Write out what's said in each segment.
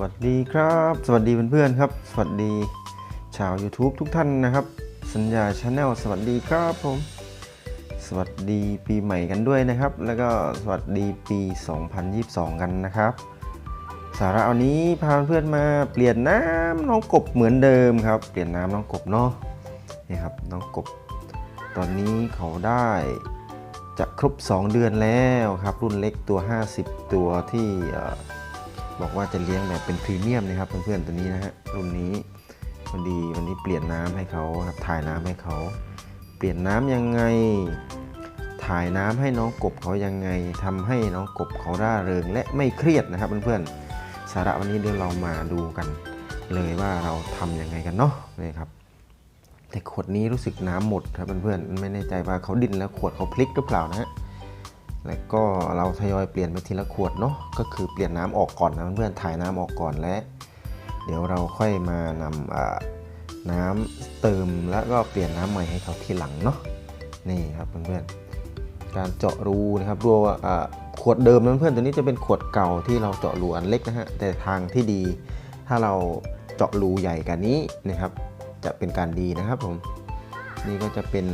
วัสดีครับ สวัสดีเพื่อนๆครับ สวัสดีชาว YouTube ทุกท่านนะครับ สัญญาชาแนลสวัสดีครับผม สวัสดีปีใหม่กันด้วยนะครับ แล้วก็สวัสดีปี 2022 กันนะครับ สาระวันนี้พาเพื่อนมาเปลี่ยนน้ำน้องกบเหมือนเดิมครับ เปลี่ยนน้ำน้องกบเนาะนี่ครับน้องกบ ตอนนี้เขาได้จะครบ 2 เดือนแล้วครับ รุ่นเล็กตัว 50 ตัวที่ บอกว่าจะเลี้ยงแบบเป็นพรีเมียมนะครับเพื่อนๆตัวนี้นะฮะรุ่นนี้พอดีวันนี้เปลี่ยนน้ำให้เขาครับถ่ายน้ำให้เขา เปลี่ยนน้ำยังไง ถ่ายน้ำให้น้องกบเขายังไงทำให้น้องกบเขาร่าเริงและไม่เครียดนะครับเพื่อนๆสาระวันนี้เดี๋ยวเรามาดูกัน เลยว่าเราทำยังไงกันเนาะนี่ครับแต่ขวดนี้รู้สึกน้ำหมดครับเพื่อนๆไม่แน่ใจว่าเขาดิ้นแล้วขวดเขาพลิกหรือเปล่านะฮะ แล้วก็เราทยอยเปลี่ยนไปทีละขวดเนาะก็คือเปลี่ยนน้ำออกก่อนนะเพื่อนถ่ายน้ำออกก่อนและ เดี๋ยวเราค่อยมานำน้ำเติมแล้วก็เปลี่ยนน้ำใหม่ให้เขาทีหลังเนาะนี่ครับเพื่อนๆการเจาะรูนะครับรัวอ่าขวดเดิมนะเพื่อนตัวนี้จะเป็นขวดเก่าที่เราเจาะรูอันเล็กนะฮะแต่ทางที่ดี ถ้าเราเจาะรูใหญ่กันนี้นะครับจะเป็นการดีนะครับผมนี่ก็จะเป็น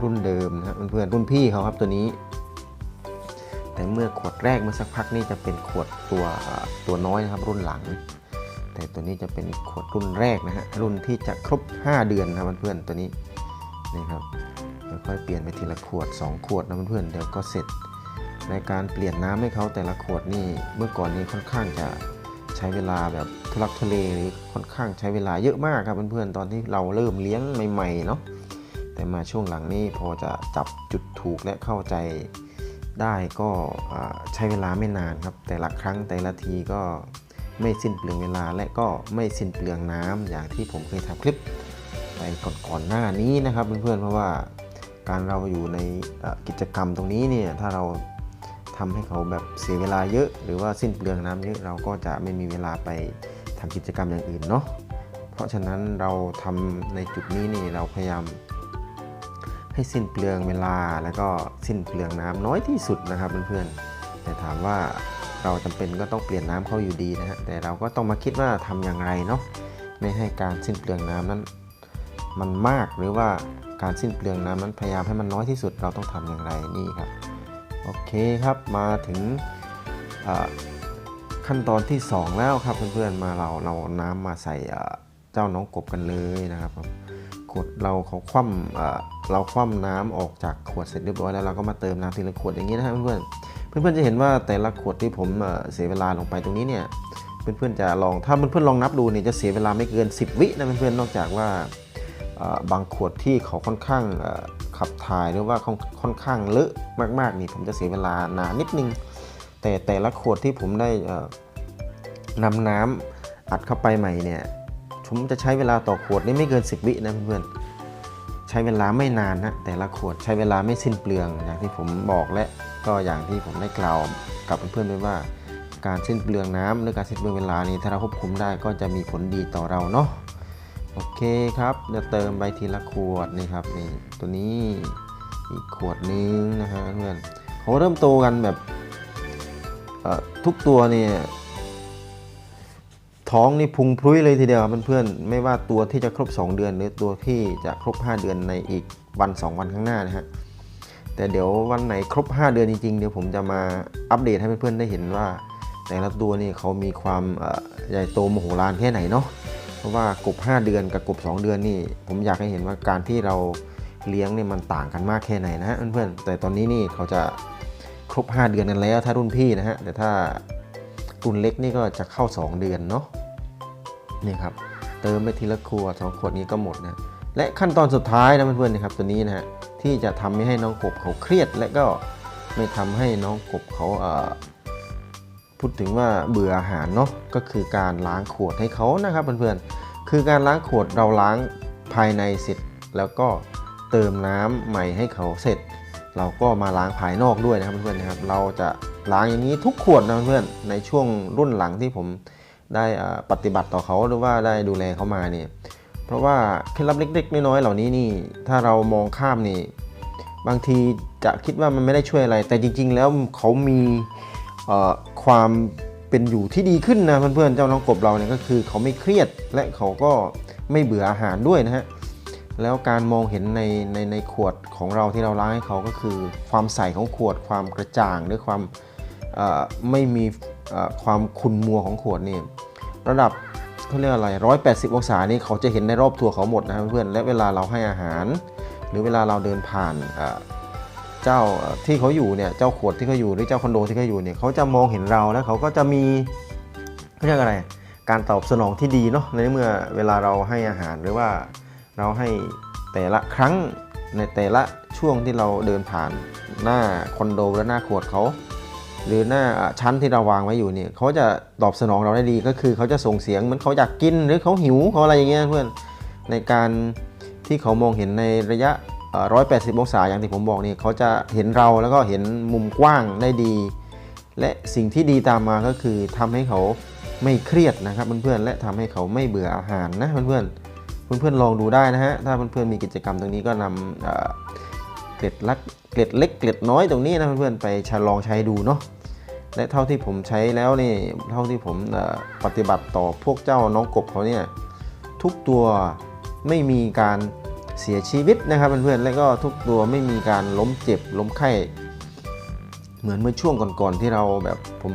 รุ่นเดิมนะครับเพื่อนๆรุ่นพี่เขาครับตัวนี้ แต่เมื่อขวดแรกเมื่อสักพักนี่จะเป็นขวดตัวตัวน้อยนะครับรุ่นหลัง แต่ตัวนี้จะเป็นขวดรุ่นแรกนะฮะรุ่นที่จะครบ 5 เดือนนะครับเพื่อนๆตัวนี้นี่ครับค่อยๆเปลี่ยนไปทีละขวด 2 ขวดนะเพื่อนๆเดี๋ยวก็เสร็จ ในการเปลี่ยนน้ำให้เขาแต่ละขวดนี่เมื่อก่อนนี้ค่อนข้างจะใช้เวลาแบบทุลักทุเลหรือค่อนข้างใช้เวลาเยอะมากครับเพื่อนๆตอนที่เราเริ่มเลี้ยงใหม่ๆเนาะแต่มาช่วงหลังนี่พอจะจับจุดถูกและเข้าใจ ได้ก็ใช้เวลาไม่นานครับ แต่ละครั้งแต่ละทีก็ไม่สิ้นเปลืองเวลาและก็ไม่สิ้นเปลืองน้ำอย่างที่ผมเคยทำคลิปไปก่อนๆหน้านี้นะครับเพื่อนๆเพราะว่าการเราอยู่ในกิจกรรมตรงนี้เนี่ยถ้าเราทำให้เขาแบบเสียเวลาเยอะ หรือว่าสิ้นเปลืองน้ำเยอะเราก็จะไม่มีเวลาไปทำกิจกรรมอย่างอื่นเนาะเพราะฉะนั้นเราทำในจุดนี้นี่เราพยายาม ให้สิ้นเปลืองเวลาแล้วก็สิ้นเปลืองน้ำน้อยที่สุดนะครับเพื่อนๆแต่ถามว่าเราจำเป็นก็ต้องเปลี่ยนน้ำเขาอยู่ดีนะฮะแต่เราก็ต้องมาคิดว่าทำอย่างไรเนาะไม่ให้การสิ้นเปลืองน้ำนั้น มันมากหรือว่าการสิ้นเปลืองน้ำนั้นพยายามให้มันน้อยที่สุดเราต้องทำอย่างไรนี่ครับโอเคครับมาถึงขั้นตอนที่ 2 แล้วครับเพื่อนๆมาเราเราน้ำมาใส่เจ้าน้องกบกันเลยนะครับ ขวดเราเขาคว่ำเเราคว่ำน้ำออกจากขวดเสร็จเรียบร้อยแล้วเราก็มาเติมน้ำทีละขวดอย่างนี้นะครับเพื่อนเพื่อนๆจะเห็นว่าแต่ละขวดที่ผมเเสียเวลาลงไปตรงนี้เนี่ยเพื่อนๆจะลองถ้าเพื่อนๆลองนับดูเนี่ยจะเสียเวลาไม่เกิน 10 วินะเพื่อนๆนอกจากว่าบางขวดที่เขาค่อนข้างขับถ่ายหรือว่าค่อนค่อนข้างเลอะมากๆนี่ผมจะเสียเวลานานนิดนึง แต่แต่ละขวดที่ผมได้นำน้ำอัดเข้าไปใหม่เนี่ย ผมจะใช้เวลาต่อขวดนี่ไม่เกิน 10 วินะเพื่อนๆใช้เวลาไม่นานนะแต่ละขวดใช้เวลาไม่สิ้นเปลืองอย่างที่ผมบอกและก็อย่างที่ผมได้กล่าวกับเพื่อนๆด้วยว่า การสิ้นเปลืองน้ำหรือการสิ้นเปลืองเวลานี้ถ้าเราควบคุมได้ก็จะมีผลดีต่อเราเนาะโอเคครับเดี๋ยวเติมไปทีละขวดนี่ครับนี่ตัวนี้อีกขวดนึงนะฮะเพื่อนเขาเริ่มโตกันแบบทุกตัวเนี่ย ท้องนี่พุงพรุ้ยเลยทีเดียวเพื่อนๆไม่ว่าตัวที่จะครบ 2 เดือน หรือตัวที่จะครบ 5 เดือนในอีกวัน 2 วันข้างหน้านะฮะแต่เดี๋ยววันไหนครบ 5 เดือนจริงๆ เดี๋ยวผมจะมาอัปเดตให้เพื่อนๆได้เห็นว่า แต่ละตัวนี่เขามีความใหญ่โตมโหฬารแค่ไหนเนาะเพราะว่ากบ 5 เดือนกับกบ 2 เดือนนี่ ผมอยากให้เห็นว่าการที่เราเลี้ยงเนี่ยมันต่างกันมากแค่ไหนนะฮะเพื่อนๆแต่ตอนนี้นี่เขาจะครบ 5 เดือนกันแล้วถ้ารุ่นพี่นะฮะแต่ถ้ารุ่นเล็กนี่ก็จะเข้า 2 เดือนเนาะ นี่ครับเติมไปทีละขวดสองขวดนี้ก็หมดนะและขั้นตอนสุดท้ายนะเพื่อนๆนะครับตัวนี้นะฮะที่จะทำไม่ให้น้องกบเขาเครียด และก็ไม่ทำให้น้องกบเขาเอ่อพูดถึงว่าเบื่ออาหารเนาะก็คือการล้างขวดให้เขานะครับเพื่อนๆคือการล้างขวดเราล้างภายในเสร็จ แล้วก็เติมน้ำใหม่ให้เขาเสร็จ เราก็มาล้างภายนอกด้วยนะครับเพื่อนๆนะครับเราจะล้างอย่างนี้ทุกขวดนะเพื่อนๆในช่วงรุ่นหลังที่ผม ได้ปฏิบัติต่อเขาหรือว่าได้ดูแลเขามาเนี่ยเพราะว่าเคล็ดลับเล็กๆน้อยๆเหล่านี้นี่ถ้าเรามองข้ามนี่บางทีจะคิดว่ามันไม่ได้ช่วยอะไร แต่จริง ๆ แล้วเขามีความเป็นอยู่ที่ดีขึ้นนะเพื่อนๆเจ้าน้องกบเราเนี่ยก็คือเขาไม่เครียดและเขาก็ไม่เบื่ออาหารด้วยนะฮะแล้วการมองเห็นในในในขวดของเราที่เราล้างให้เขาก็คือ ความใสของขวดความกระจ่างด้วยความไม่มี ความขุ่นมัวของขวดนี่ระดับเขาเรียกอะไร 180 องศานี่เขาจะเห็นในรอบตัวเขาหมดนะครับเพื่อนและเวลาเราให้อาหาร หรือเวลาเราเดินผ่านเจ้าที่เขาอยู่เนี่ยเจ้าขวดที่เขาอยู่หรือเจ้าคอนโดที่เขาอยู่เนี่ยเขาจะมองเห็นเราแล้วเขาก็จะมีเขาเรียกอะไร การตอบสนองที่ดีเนาะในเมื่อเวลาเราให้อาหารหรือว่าเราให้แต่ละครั้งในแต่ละช่วงที่เราเดินผ่านหน้าคอนโดและหน้าขวดเขา หรือหน้าชั้นที่เราวางไว้อยู่เนี่ยเขาจะตอบสนองเราได้ดีก็คือเขาจะส่งเสียงเหมือนเขาอยากกินหรือเขาหิวเขาอะไรอย่างเงี้ยเพื่อนในการที่เขามองเห็นในระยะ 180 องศาอย่างที่ผมบอกนี่เขาจะเห็นเราแล้วก็เห็นมุมกว้างได้ดี และสิ่งที่ดีตามมาก็คือทำให้เขาไม่เครียดนะครับเพื่อนๆและทำให้เขาไม่เบื่ออาหารนะเพื่อนๆเพื่อนๆลองดูได้นะฮะถ้าเพื่อนๆมีกิจกรรมตรงนี้ก็นำเกล็ดลัก เกล็ดเล็กเกล็ดน้อยตรงนี้นะเพื่อนๆไปชลองใช้ดูเนาะและเท่าที่ผมใช้แล้วนี่เท่าที่ผมปฏิบัติต่อพวกเจ้าน้องกบเขาเนี่ยทุกตัวไม่มีการเสียชีวิตนะครับเพื่อนๆและก็ทุกตัวไม่มีการล้มเจ็บล้มไข้ เหมือนเมื่อช่วงก่อนๆที่เราแบบผม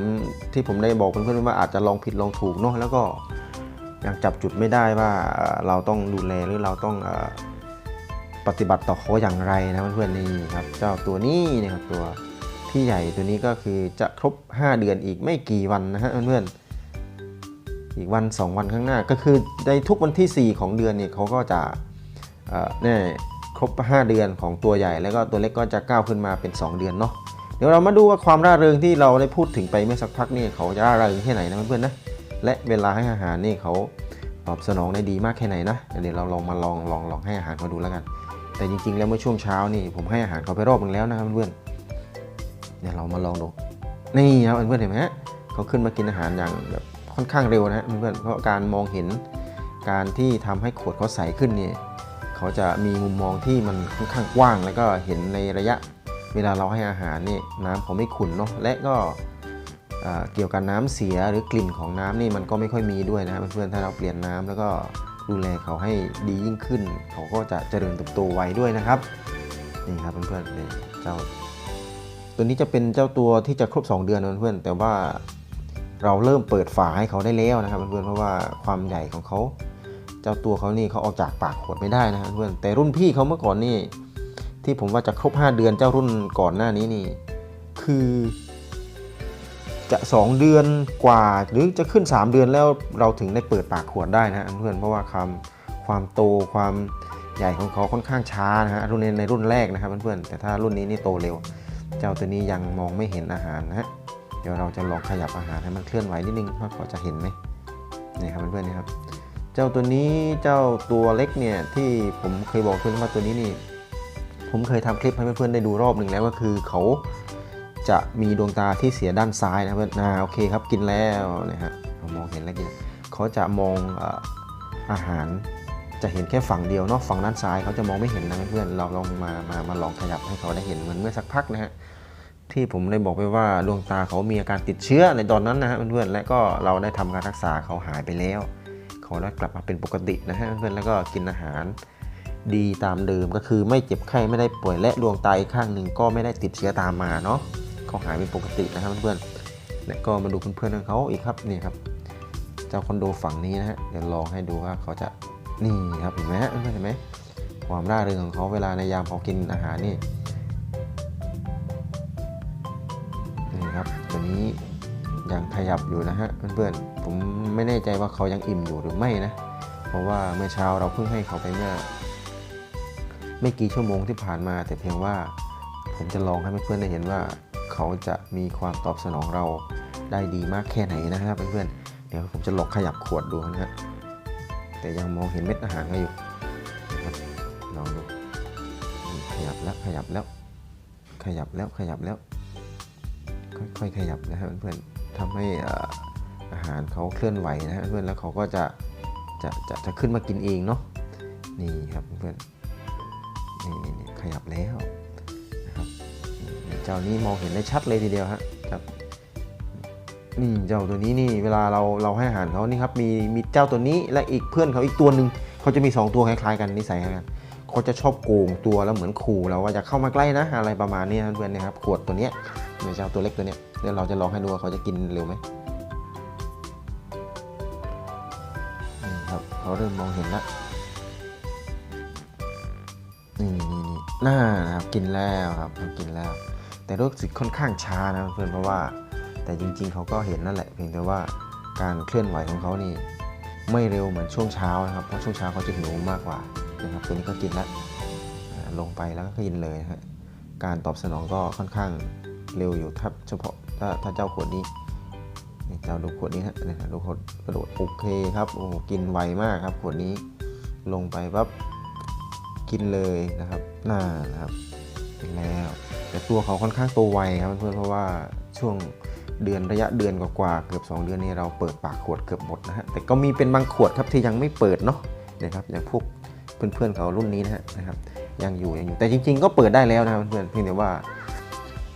ที่ผมได้บอกเพื่อนๆว่าอาจจะลองผิดลองถูกเนาะแล้วก็ยังจับจุดไม่ได้ว่าเราต้องดูแลหรือเราต้องอ ปฏิบัติต่อเขาอย่างไรนะเพื่อนๆนี่ครับเจ้าตัวนี้นะครับตัวพี่ใหญ่ตัวนี้ก็คือจะครบ 5 เดือนอีกไม่กี่วันนะฮะเพื่อนๆอีกวัน 2 วันข้างหน้า ก็คือในทุกวันที่ 4 ของเดือนเนี่ยเขาก็จะเอ่อเนี่ยครบ 5 เดือนของตัวใหญ่แล้วก็ตัวเล็กก็จะก้าวขึ้นมาเป็น 2 เดือนเนาะเดี๋ยวเรามาดูว่าความร่าเริงที่เราได้พูดถึงไปเมื่อสักพักนี่เขาจะร่าเริงแค่ไหนนะเพื่อนๆนะและเวลาให้อาหารนี่เขาตอบสนองได้ดีมากแค่ไหนนะเดี๋ยวเราลองมาลองลองลองให้อาหารเขาดูแล้วกัน แต่จริงๆ แล้วเมื่อช่วงเช้านี่ผมให้อาหารเขาไปรอบหนึงแล้วนะครับเพื่อนๆเดี๋ยวเรามาลองดูนี่ครับเพื่อนๆเห็นไหมฮะเขาขึ้นมากินอาหารอย่างแบบค่อนข้างเร็วนะฮะเพื่อนๆเพราะการมองเห็นการที่ทำให้ขวดเขาใสขึ้นเนี่ยเขาจะมีมุมมองที่มันค่อนข้างกว้าง แล้วก็เห็นในระยะเวลาเราให้อาหารนี่น้ำเขาไม่ขุ่นเนาะและก็เกี่ยวกับน้ำเสียหรือกลิ่นของน้ำนี่มันก็ไม่ค่อยมีด้วยนะครับเพื่อนๆถ้าเราเปลี่ยนน้ำแล้วก็ ดูแลเขาให้ดียิ่งขึ้น เขาก็จะเจริญเติบโตไวด้วยนะครับนี่ครับเพื่อนๆนี่เจ้า ตัวนี้จะเป็นเจ้าตัวที่จะครบ 2 เดือนเพื่อนๆแต่ว่าเราเริ่มเปิดฝาให้เขาได้แล้วนะครับเพื่อนๆเพราะว่าความใหญ่ของเขา เจ้าตัวเขานี่เขาออกจากปากขวดไม่ได้นะครับเพื่อนแต่รุ่นพี่เขาเมื่อก่อนนี่ที่ผมว่าจะครบ 5 เดือนเจ้ารุ่นก่อนหน้านี้นี่ คือ จะ 2 เดือนกว่าหรือจะขึ้น 3 เดือนแล้วเราถึงได้เปิดปากขวดได้นะเพื่อนเพราะว่าความความโตความใหญ่ของเขาค่อนข้างช้านะฮะรุ่นในรุ่นแรกนะครับเพื่อนๆแต่ถ้ารุ่นนี้นี่โตเร็ว เจ้าตัวนี้ยังมองไม่เห็นอาหารนะฮะเดี๋ยวเราจะลองขยับอาหารให้มันเคลื่อนไหวนิดนึงว่าเขาจะเห็นไหมนี่ครับเพื่อนๆนี่ครับ เจ้าตัวนี้เจ้าตัวเล็กเนี่ยที่ผมเคยบอกเพื่อนว่าตัวนี้นี่ ผมเคยทำคลิปให้เพื่อนๆได้ดูรอบหนึ่งแล้วก็คือเขา จะมีดวงตาที่เสียด้านซ้ายนะเพื่อนอ่าโอเคครับกินแล้วนะฮะมองเห็นแล้วกินเขาจะมองอาหารจะเห็นแค่ฝั่งเดียวเนาะฝั่งด้านซ้ายเขาจะมองไม่เห็นนะเพื่อนเราลองมามามาลองขยับให้เขาได้เห็นเหมือนเมื่อสักพักนะฮะที่ผมได้บอกไปว่าดวงตาเขามีอาการติดเชื้อในตอนนั้นนะฮะเพื่อนและก็เราได้ทำการรักษาเขาหายไปแล้วเขาได้กลับมาเป็นปกตินะฮะเพื่อนแล้วก็กินอาหารดีตามเดิมก็คือไม่เจ็บไข้ไม่ได้ป่วยและดวงตาอีกข้างหนึ่งก็ไม่ได้ติดเชื้อตามมาเนาะ เขาหายเป็นปกตินะครับเพื่อนๆและก็มาดูเพื่อนๆของเขาอีกครับนี่ครับ เจ้าคอนโดฝั่งนี้นะฮะเดี๋ยวลองให้ดูว่าเขาจะนี่ครับเห็นไหมฮะเพื่อนๆเห็นไหมความร่าเริงของเขาเวลาในยามเขากินอาหารนี่นี่ครับตัวนี้ยังขยับอยู่นะฮะเพื่อนๆผมไม่แน่ใจว่าเขายังอิ่มอยู่หรือไม่นะ เพราะว่าเมื่อเช้าเราเพิ่งให้เขาไปเมื่อไม่กี่ชั่วโมงที่ผ่านมาแต่เพียงว่าผมจะลองให้เพื่อนๆได้เห็นว่า เขาจะมีความตอบสนองเราได้ดีมากแค่ไหนนะครับเพื่อนๆเดี๋ยวผมจะลองขยับขวดดูนะฮะแต่ยังมองเห็นเม็ดอาหารเขาอยู่ลองดูขยับแล้วขยับแล้ว ขยับแล้วขยับแล้ว ค่อยๆขยับนะครับเพื่อนๆทำให้อาหารเขาเคลื่อนไหวนะฮะเพื่อนแล้วเขาก็จะจะจะจะขึ้นมากินเองเนาะนี่ครับเพื่อนๆนี่นี่ขยับแล้ว เจ้านี้มองเห็นได้ชัดเลยทีเดียวฮะครับนี่เจ้าตัวนี้นี่เวลาเราเราให้อาหารเขานี่ครับมีมีเจ้าตัวนี้และอีกเพื่อนเขาอีกตัวหนึ่งเขาจะมีสองตัวคล้ายๆกันนิสัยคล้ายกันเขาจะชอบโกงตัวแล้วเหมือนขู่เราว่าจะเข้ามาใกล้นะอะไรประมาณนี้นเพื่อนนะครับขวดตัวเนี้ยเนี่ยเจ้าตัวเล็กตัวเนี้ยเดี๋ยวเราจะลองให้ดูว่าเขาจะกินเร็วไหมนี่ครับเขาเริ่มมองเห็นแล้วนี่นี่นี่น่านะครับกินแล้วครับเขากินแล้ว แต่รู้สึกค่อนข้างช้านะเพื่อนเพราะว่า แต่จริง ๆเขาก็เห็นนั่นแหละ เพียงแต่ว่าการเคลื่อนไหวของเขานี่ไม่เร็วเหมือนช่วงเช้านะครับเพราะช่วงเช้าเขาจะหิวมากกว่านะครับตัวนี้ก็กินแล้วลงไปแล้วก็กินเลยนะฮะการตอบสนองก็ค่อนข้างเร็วอยู่ถ้าเฉพาะถ้าถ้าเจ้าขวดนี้เจ้าดูขวดนี้ฮะนี่ฮะดูขวดกระโดดโอเคครับโอ้กินไวมากครับขวดนี้ลงไปปั๊บกินเลยนะครับน่านะครับกินแล้ว แต่ตัวเขาค่อนข้างโตไวครับเพื่อนเพราะว่าช่วงเดือนระยะเดือนกว่าๆเกือบ 2 เดือนนี้เราเปิดปากขวดเกือบหมดนะฮะแต่ก็มีเป็นบางขวดครับที่ยังไม่เปิดเนาะนะครับอย่างพวกเพื่อนๆเขารุ่นนี้นะฮะนะครับยังอยู่ยังอยู่แต่จริง ๆ ก็เปิดได้แล้วนะครับเพื่อนเพียงแต่ว่า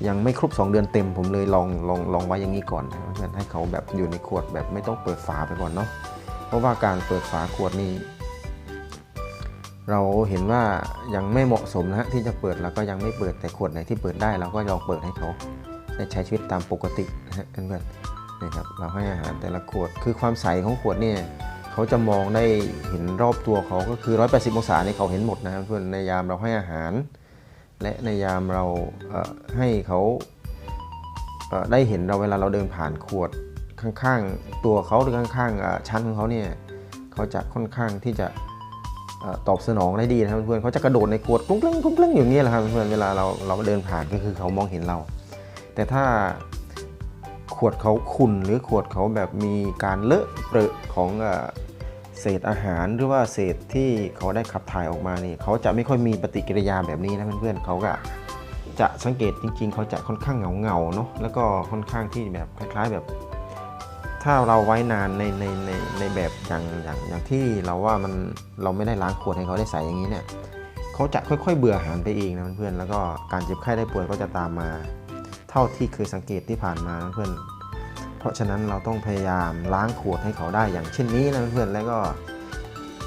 ยังไม่ครบ 2 เดือนเต็มผมเลยลองลองลองไว้อย่างนี้ก่อนนะเพื่อนให้เขาแบบอยู่ในขวดแบบไม่ต้องเปิดฝาไปก่อนเนาะเพราะว่าการเปิดฝาขวดนี่ เราเห็นว่ายังไม่เหมาะสมนะฮะที่จะเปิดแล้วก็ยังไม่เปิดแต่ขวดไหนที่เปิดได้เราก็ลองเปิดให้เขาได้ใช้ชีวิตตามปกตินะฮะเพื่อนๆนะครับเราให้อาหารแต่ละขวด คือความใสของขวดเนี่ยเขาจะมองได้เห็นรอบตัวเขาก็คือ 180 องศาเนี่เขาเห็นหมดนะครับเพื่อนในยามเราให้อาหาร และในยามเราเให้เขาเได้เห็นเราเวลาเราเดินผ่านขวดข้างๆ ตัวเขาหรือข้างๆชั้นของเขาเนี่ยเขาจะค่อนข้างที่จะ ตอบสนองได้ดีนะครับเพื่อนเขาจะกระโดดในขวดกุ้งกลิ้งกุ้งกลิ้งอย่างนี้แหละครับเพื่อนเวลาเราเราเดินผ่านก็คือเขามองเห็นเรา แต่ถ้าขวดเขาขุ่นหรือขวดเขาแบบมีการเลอะเปรอะของเอ่อเศษอาหารหรือว่าเศษที่เขาได้ขับถ่ายออกมานี่เขาจะไม่ค่อยมีปฏิกิริยาแบบนี้นะเพื่อนๆเขาก็จะสังเกตจริง ๆ เขาจะค่อนข้างเหงาๆเนาะแล้วก็ค่อนข้างที่แบบคล้าย ๆ แบบ ถ้าเราไว้นานในในในในแบบอย่างอย่างอย่างที่เราว่ามันเราไม่ได้ล้างขวดให้เขาได้ใส่อย่างนี้เนี่ยเขาจะค่อย ๆ เบื่ออาหารไปเองนะเพื่อนแล้วก็การเจ็บไข้ได้ป่วยก็จะตามมา เท่าที่เคยสังเกตที่ผ่านมาเพื่อนเพราะฉะนั้นเราต้องพยายามล้างขวดให้เขาได้อย่างเช่นนี้นะเพื่อนแล้วก็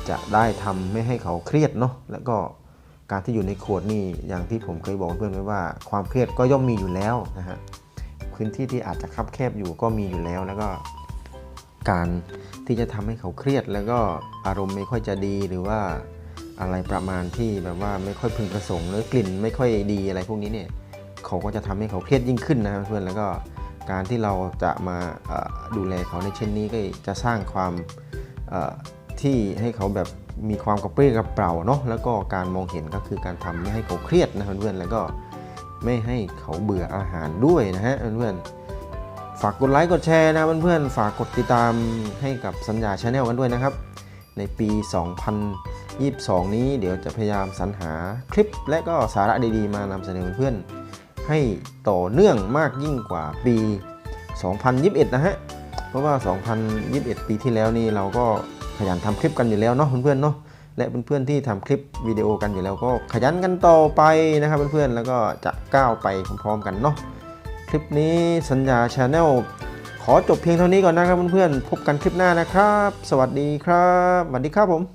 จะได้ทำไม่ให้เขาเครียดเนาะแล้วก็การที่อยู่ในขวดนี่อย่างที่ผมเคยบอกเพื่อนไว้ว่า ความเครียดก็ย่อมมีอยู่แล้วนะฮะพื้นที่ที่อาจจะคับแคบอยู่ก็มีอยู่แล้วแล้วก็ การที่จะทำให้เขาเครียด แล้วก็อารมณ์ไม่ค่อยจะดีหรือว่าอะไรประมาณที่แบบว่าไม่ค่อยพึงประสงค์หรือกลิ่นไม่ค่อยดีอะไรพวกนี้เนี่ยเขาก็จะทำให้เขาเครียดยิ่งขึ้นนะเพื่อนแล้วก็การที่เราจะมาดูแลเขาในเช่นนี้ก็จะสร้างความที่ให้เขาแบบมีความกระปรี้กระเปร่าเนาะแล้วก็การมองเห็นก็คือการทำไม่ให้เขาเครียดนะเพื่อนๆแล้วก็ไม่ให้เขาเบื่ออาหารด้วยนะฮะเพื่อนๆ ฝากกดไลค์กดแชร์นะเพื่อนๆ ฝากกดติดตามให้กับสัญญาชาแนลกันด้วยนะครับ ในปี 2022 นี้เดี๋ยวจะพยายามสรรหาคลิปและก็สาระดีๆ มานำเสนอเพื่อนๆ ให้ต่อเนื่องมากยิ่งกว่าปี 2021 นะฮะ เพราะว่า 2021 ปีที่แล้วนี่เราก็ขยันทำคลิปกันอยู่แล้วเนาะเพื่อนๆเนาะและเพื่อนๆที่ทำคลิปวิดีโอกันอยู่แล้วก็ขยันกันต่อไปนะครับเพื่อนๆแล้วก็จะก้าวไปพร้อมๆกันเนาะ ลิปนี้สัญญาชาแนลขอจบเพียงเท่านี้ก่อนนะครับเพื่อนๆพบกันคลิปหน้านะครับ สวัสดีครับสวัสดีครับผม